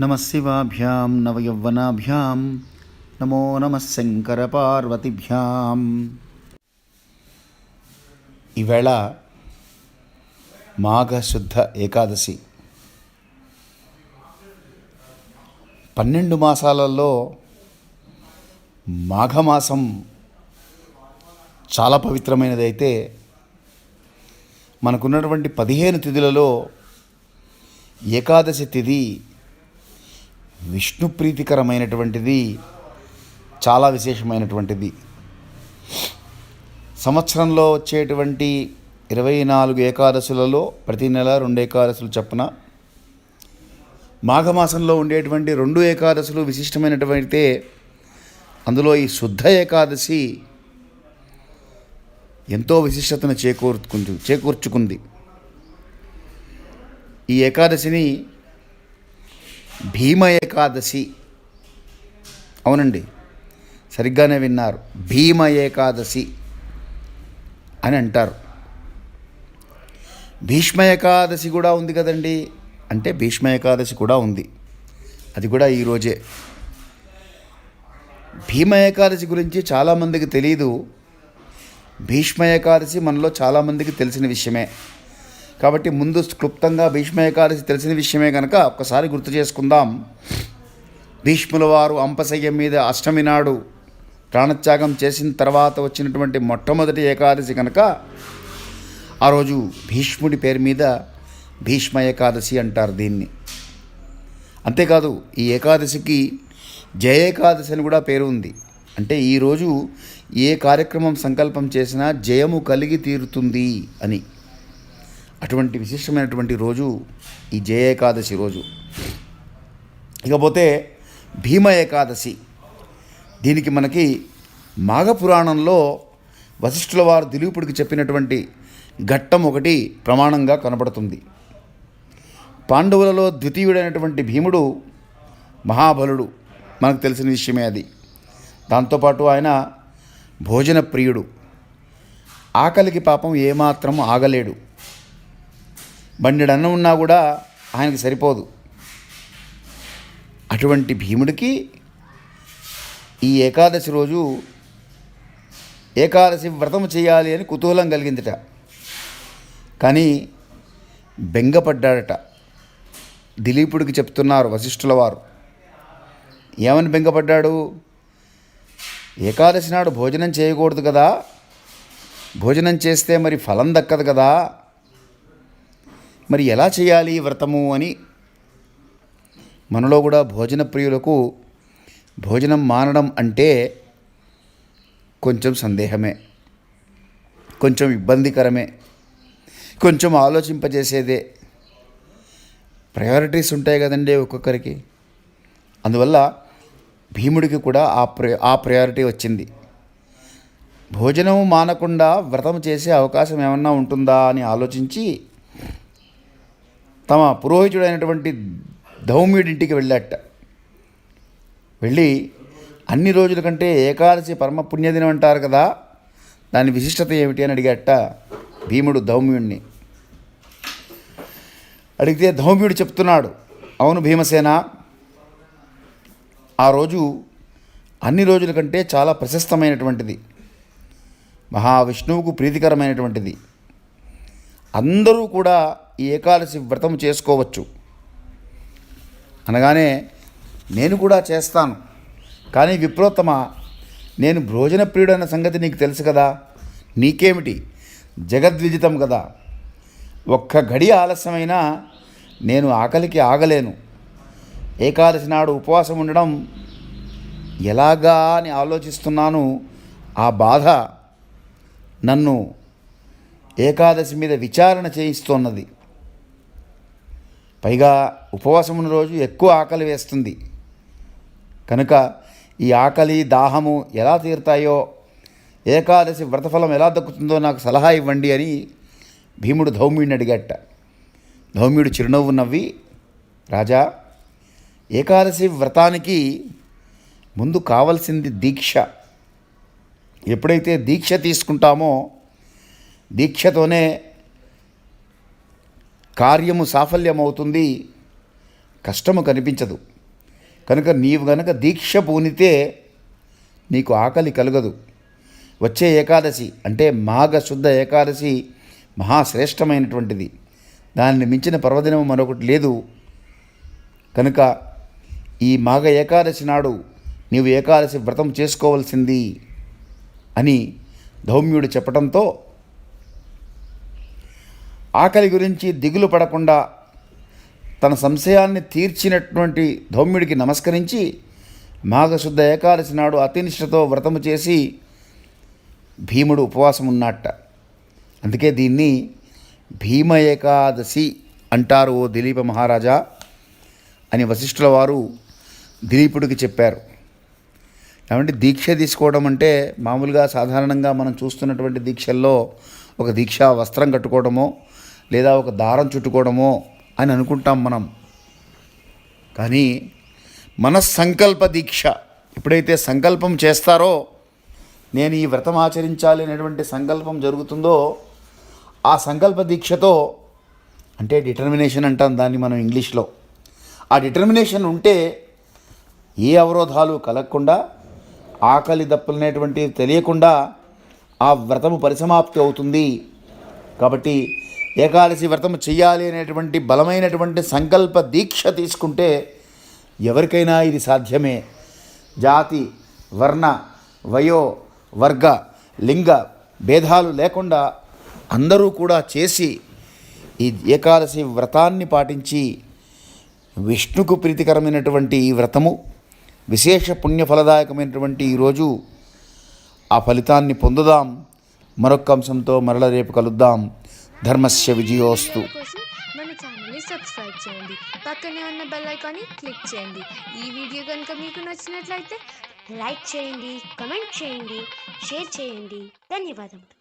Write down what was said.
నమ శివాభ్యాం నవయౌవనాభ్యాం నమో నమ శంకరపార్వతిభ్యాం ఈవేళ మాఘశుద్ధ ఏకాదశి. పన్నెండు మాసాలలో మాఘమాసం చాలా పవిత్రమైనదైతే మనకున్నటువంటి పదిహేను తిథులలో ఏకాదశి తిథి విష్ణు ప్రీతికరమైనటువంటిది చాలా విశేషమైనటువంటిది. సంవత్సరంలో వచ్చేటువంటి ఇరవై నాలుగు ఏకాదశులలో ప్రతి నెల రెండు ఏకాదశులు చొప్పున మాఘమాసంలో ఉండేటువంటి రెండు ఏకాదశులు విశిష్టమైనటువంటి అందులో ఈ శుద్ధ ఏకాదశి ఎంతో విశిష్టతను చేకూర్చుకుంది చేకూర్చుకుంది. ఈ ఏకాదశిని భీమ ఏకాదశి. అవునండి. సరిగ్గానే విన్నారు. భీమ ఏకాదశి అని అంటారు. భీష్మ ఏకాదశి కూడా ఉంది కదండి. అంటే భీష్మ ఏకాదశి కూడా ఉంది. అది కూడా ఈరోజే భీమ ఏకాదశి గురించి చాలామందికి తెలియదు భీష్మ ఏకాదశి మనలో చాలామందికి తెలిసిన విషయమే. కాబట్టి ముందు క్లుప్తంగా భీష్మ ఏకాదశి తెలిసిన విషయమే కనుక ఒక్కసారి గుర్తు చేసుకుందాం. భీష్ముల వారు అంపశయ్యం మీద అష్టమి నాడు ప్రాణత్యాగం చేసిన తర్వాత వచ్చినటువంటి మొట్టమొదటి ఏకాదశి కనుక ఆ రోజు భీష్ముడి పేరు మీద భీష్మ ఏకాదశి అంటారు దీన్ని. అంతేకాదు ఈ ఏకాదశికి జయ ఏకాదశి అని కూడా పేరు ఉంది. అంటే ఈరోజు ఏ కార్యక్రమం సంకల్పం చేసినా జయము కలిగి తీరుతుంది అని. అటువంటి విశిష్టమైనటువంటి రోజు ఈ జయ ఏకాదశి రోజు. ఇకపోతే భీమ ఏకాదశి. దీనికి మనకి మాఘపురాణంలో వశిష్ఠుల వారు దిలీపుడికి చెప్పినటువంటి ఘట్టం ఒకటి ప్రమాణంగా కనబడుతుంది పాండవులలో ద్వితీయుడైనటువంటి భీముడు మహాబలుడు. మనకు తెలిసిన విషయమే అది. దాంతోపాటు ఆయన భోజన ప్రియుడు ఆకలికి పాపం ఏమాత్రం ఆగలేడు. బండెడు అన్నం ఉన్నా కూడా ఆయనకి సరిపోదు. అటువంటి భీముడికి ఈ ఏకాదశి రోజు ఏకాదశి వ్రతం చేయాలి అని కుతూహలం కలిగిందిట. కానీ బెంగపడ్డాడట. దిలీపుడికి చెప్తున్నారు వశిష్ఠుల వారు. ఏమని బెంగపడ్డాడు? ఏకాదశి నాడు భోజనం చేయకూడదు కదా. భోజనం చేస్తే మరి ఫలం దక్కదు కదా. మరి ఎలా చేయాలి వ్రతము అని మనలో కూడా భోజన ప్రియులకు భోజనం మానడం అంటే కొంచెం సందేహమే కొంచెం ఇబ్బందికరమే కొంచెం ఆలోచింపజేసేదే. ప్రయారిటీస్ ఉంటాయి కదండి ఒక్కొక్కరికి. అందువల్ల భీముడికి కూడా ఆ ప్రయో ఆ ప్రయారిటీ వచ్చింది. భోజనం మానకుండా వ్రతం చేసే అవకాశం ఏమన్నా ఉంటుందా అని ఆలోచించి తమ పురోహితుడైనటువంటి ధౌమ్యుడింటికి వెళ్ళాట. వెళ్ళి అన్ని రోజుల కంటే ఏకాదశి పరమ పుణ్యదినం అంటారు కదా దాని విశిష్టత ఏమిటి అని అడిగాట భీముడు ధౌమ్యుణ్ణి. అడిగితే ధౌమ్యుడు చెప్తున్నాడు అవును భీమసేన ఆ రోజు అన్ని రోజుల కంటే చాలా ప్రశస్తమైనటువంటిది మహావిష్ణువుకు ప్రీతికరమైనటువంటిది. అందరూ కూడా ఈ ఏకాదశి వ్రతం చేసుకోవచ్చు. అనగానే నేను కూడా చేస్తాను. కానీ విప్రోత్తమ నేను భోజన ప్రియుడన్న సంగతి నీకు తెలుసు కదా? నీకేమిటి? జగద్విజితం కదా. ఒక్క గడి ఆలస్యమైనా నేను ఆకలికి ఆగలేను. ఏకాదశి నాడు ఉపవాసం ఉండడం ఎలాగా అని ఆలోచిస్తున్నాను. ఆ బాధ నన్ను ఏకాదశి మీద విచారణ చేయిస్తున్నది. పైగా ఉపవాసం ఉన్న రోజు ఎక్కువ ఆకలి వేస్తుంది. కనుక ఈ ఆకలి దాహము ఎలా తీరుతాయో ఏకాదశి వ్రతఫలం ఎలా దక్కుతుందో నాకు సలహా ఇవ్వండి అని భీముడు ధౌమ్యుడిని అడిగట్ట ధౌమ్యుడు చిరునవ్వు నవ్వి రాజా ఏకాదశి వ్రతానికి ముందు కావలసింది దీక్ష. ఎప్పుడైతే దీక్ష తీసుకుంటామో దీక్షతోనే కార్యము సాఫల్యమవుతుంది. కష్టము కనిపించదు. కనుక నీవు గనక దీక్ష పూనితే నీకు ఆకలి కలగదు. వచ్చే ఏకాదశి అంటే మాఘ శుద్ధ ఏకాదశి మహాశ్రేష్టమైనటువంటిది. దానిని మించిన పర్వదినం మరొకటి లేదు. కనుక ఈ మాఘ ఏకాదశి నాడు నీవు ఏకాదశి వ్రతం చేసుకోవాల్సింది అని ధౌమ్యుడు చెప్పడంతో ఆకలి గురించి దిగులు పడకుండా తన సంశయాన్ని తీర్చినటువంటి ధౌమ్యుడికి నమస్కరించి మాఘశుద్ధ ఏకాదశి నాడు అతినిష్టతో వ్రతము చేసి భీముడు ఉపవాసం ఉన్నట్ట అందుకే దీన్ని భీమ ఏకాదశి అంటారు ఓ దిలీప మహారాజా అని వశిష్ఠుల వారు దిలీపుడికి చెప్పారు. కాబట్టి దీక్ష తీసుకోవడం అంటే మామూలుగా సాధారణంగా మనం చూస్తున్నటువంటి దీక్షల్లో ఒక దీక్ష వస్త్రం కట్టుకోవడమో లేదా ఒక దారం చుట్టుకోవడమో అని అనుకుంటాం మనం. కానీ మన సంకల్ప దీక్ష ఎప్పుడైతే సంకల్పం చేస్తారో నేను ఈ వ్రతం ఆచరించాలి అనేటువంటి సంకల్పం జరుగుతుందో ఆ సంకల్ప దీక్షతో అంటే డిటర్మినేషన్ అంటాం దాన్ని మనం ఇంగ్లీష్లో. ఆ డిటర్మినేషన్ ఉంటే ఏ అవరోధాలు కలగకుండా ఆకలి దప్పులనేటువంటివి తెలియకుండా ఆ వ్రతము పరిసమాప్తి అవుతుంది. కాబట్టి ఏకాదశి వ్రతం చేయాలి అనేటువంటి బలమైనటువంటి సంకల్ప దీక్ష తీసుకుంటే ఎవరికైనా ఇది సాధ్యమే. జాతి వర్ణ వయో వర్గ లింగ భేదాలు లేకుండా అందరూ కూడా చేసి ఈ ఏకాదశి వ్రతాన్ని పాటించి విష్ణుకు ప్రీతికరమైనటువంటి ఈ వ్రతము విశేష పుణ్యఫలదాయకమైనటువంటి ఈరోజు ఆ ఫలితాన్ని పొందుదాం. మరొక అంశంతో మరల రేపు కలుద్దాం. ధర్మస్య విజయోస్తు. కోసం మన ఛానల్ని సబ్స్క్రైబ్ చేయండి. పక్కనే ఉన్న బెల్ ఐకాన్ని క్లిక్ చేయండి. ఈ వీడియో కనుక మీకు నచ్చినట్లయితే లైక్ చేయండి కమెంట్ చేయండి షేర్ చేయండి. ధన్యవాదములు.